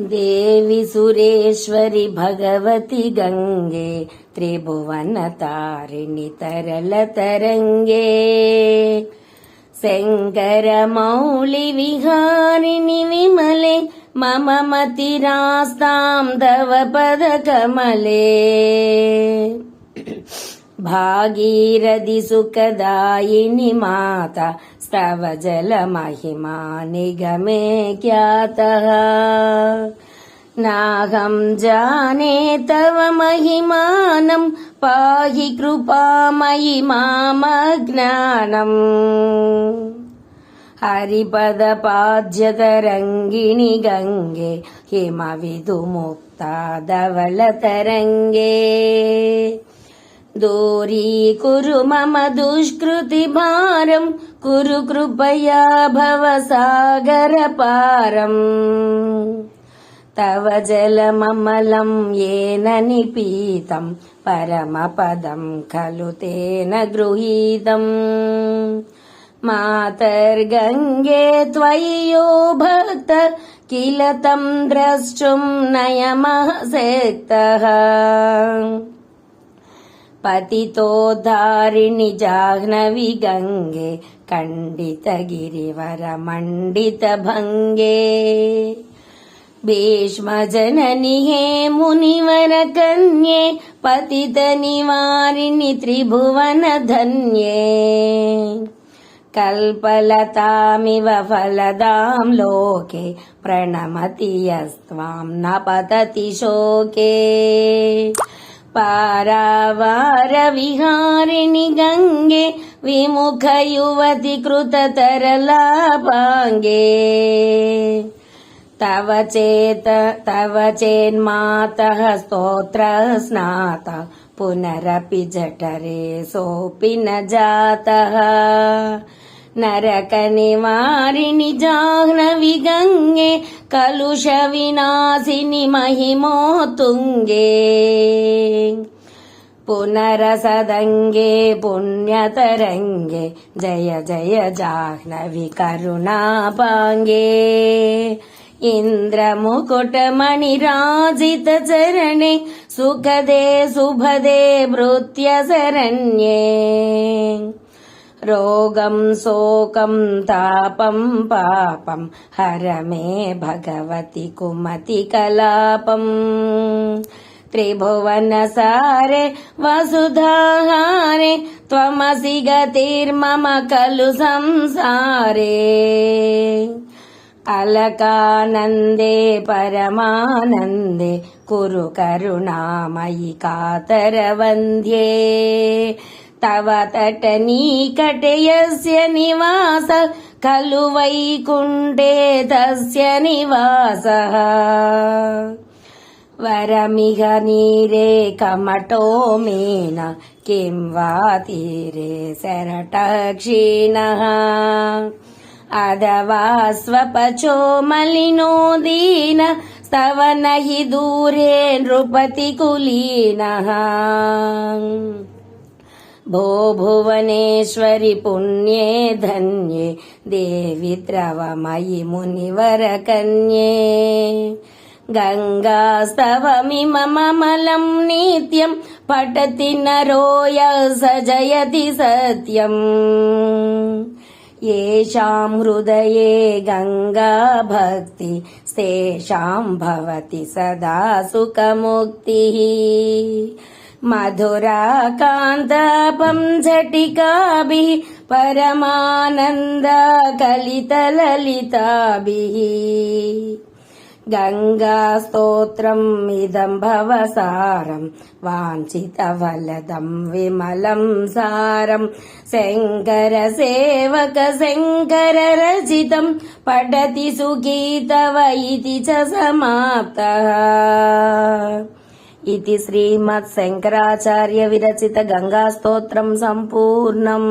देवि सुरेश्वरि भगवति गङ्गे त्रिभुवनतारिणि तरलतरङ्गे। शङ्करमौलिविहारिणि विमले मम मतिरास्तां दवपद कमले भागीरधिसुखदायिनि माता स्तव जलमहिमा निगमे ज्ञातः। नाहं जाने तव महिमानं पाहि कृपामयि मामज्ञानम् हरिपदपाद्यतरङ्गिणि गङ्गे हिमविदुमुक्ता धवलतरङ्गे दूरीकुरु मम दुष्कृतिभारम् कुरु कृपया भवसागरपारम् तव जलममलम् येन निपीतम् परमपदम् खलु तेन गृहीतम् मातर्गङ्गे त्वयि यो भक्त किल तम् द्रष्टुम् नयमः सेक्तः पतितोद्धारिणि जाह्नवि गङ्गे खण्डितगिरिवरमण्डितभङ्गे। भीष्मजननि हे मुनिवरकन्ये पतितनिवारिणि त्रिभुवनधन्ये। कल्पलतामिव फलदां लोके प्रणमति यस्त्वां न पतति शोके पारावारविहारिणि गङ्गे विमुखयुवति कृततरलापाङ्गे तव चेत तव चेन्मातः स्तोत्र स्नात पुनरपि जठरे सोऽपि न जातः नरकनिवारिणि जाह्नवि गङ्गे कलुषविनाशिनि महिमोत्तुङ्गे पुनरसदङ्गे पुण्यतरङ्गे जय जय जाह्नवि करुणापाङ्गे। इन्द्रमुकुटमणिराजितचरणे सुखदे शुभदे भृत्यशरण्ये रोगं शोकं तापं पापं हर मे भगवति कुमति कलापम् त्रिभुवनसारे वसुधाहारे त्वमसि गतिर्मम खलु संसारे अलकानन्दे परमानन्दे कुरु करुणामयि कातरवन्द्ये तव तटनीकटे यस्य निवास खलु वैकुण्ठे तस्य निवासः वरमिह नीरे कमटो मीन किं वा तीरे सरटः क्षीणः अथवा स्वपचो मलिनो दीन स्तव न हि दूरे नृपतिकुलीनः भो भुवनेश्वरि पुण्ये धन्ये देवि द्रवमयि मुनिवरकन्ये गङ्गास्तवमिममलं नित्यं पठति नरो यः स जयति सत्यम् येषां हृदये गङ्गा भक्ति तेषां भवति सदा सुखमुक्तिः मधुराकान्तापं झटिकाभिः परमानन्दकलितललिताभिः गङ्गास्तोत्रम् इदम् भवसारम् वाञ्छितवलदम् विमलम् सारम् शङ्करसेवक शङ्कररचितम् पठति सुखी तव इति च समाप्तः ఇది శ్రీమత్ శంకరాచార్య విరచిత గంగా స్తోత్రం సంపూర్ణం